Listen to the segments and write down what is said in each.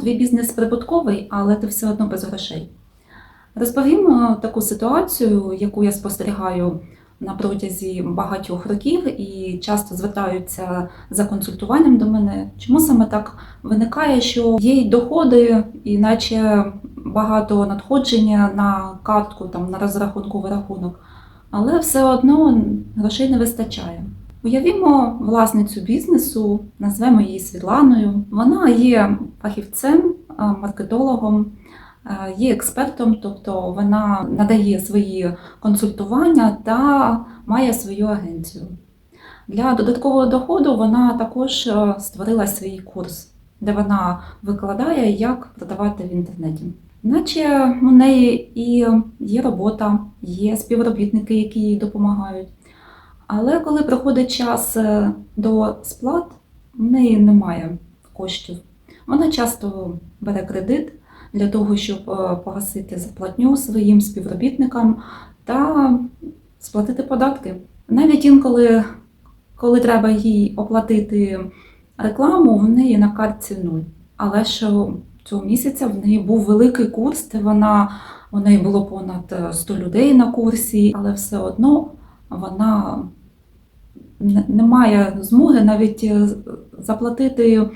Твій бізнес прибутковий, але ти все одно без грошей. Розповім е, таку ситуацію, яку я спостерігаю на протязі багатьох років і часто звертаються за консультуванням до мене. Чому саме так виникає, що є й доходи, і наче багато надходження на картку, там на розрахунковий рахунок, але все одно грошей не вистачає. Уявімо власницю бізнесу, назвемо її Світланою. Вона є фахівцем, маркетологом, є експертом, тобто вона надає свої консультування та має свою агенцію. Для додаткового доходу вона також е, створила свій курс, де вона викладає, як продавати в інтернеті. Наче у неї і є робота, є співробітники, які їй допомагають. Але коли приходить час е, до сплат, в неї немає коштів. Вона часто бере кредит для того, щоб е, погасити зарплатню своїм співробітникам та сплатити податки. Навіть інколи, коли треба їй оплатити рекламу, в неї на картці нуль. Але ж цього місяця в неї був великий курс, де вона у неї було понад е, 100 людей на курсі, але все одно вона не не змоги навіть е, заплатити е,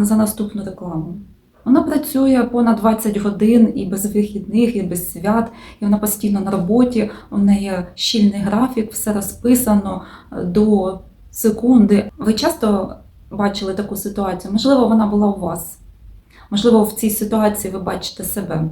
за наступну рекламу. Вона працює понад 20 годин і без вихідних, і без свят, і вона постійно на роботі. У неї щільний графік, все розписано е, до секунди. Ви часто бачили таку ситуацію? Можливо, вона була у вас. Можливо, в цій ситуації ви бачите себе.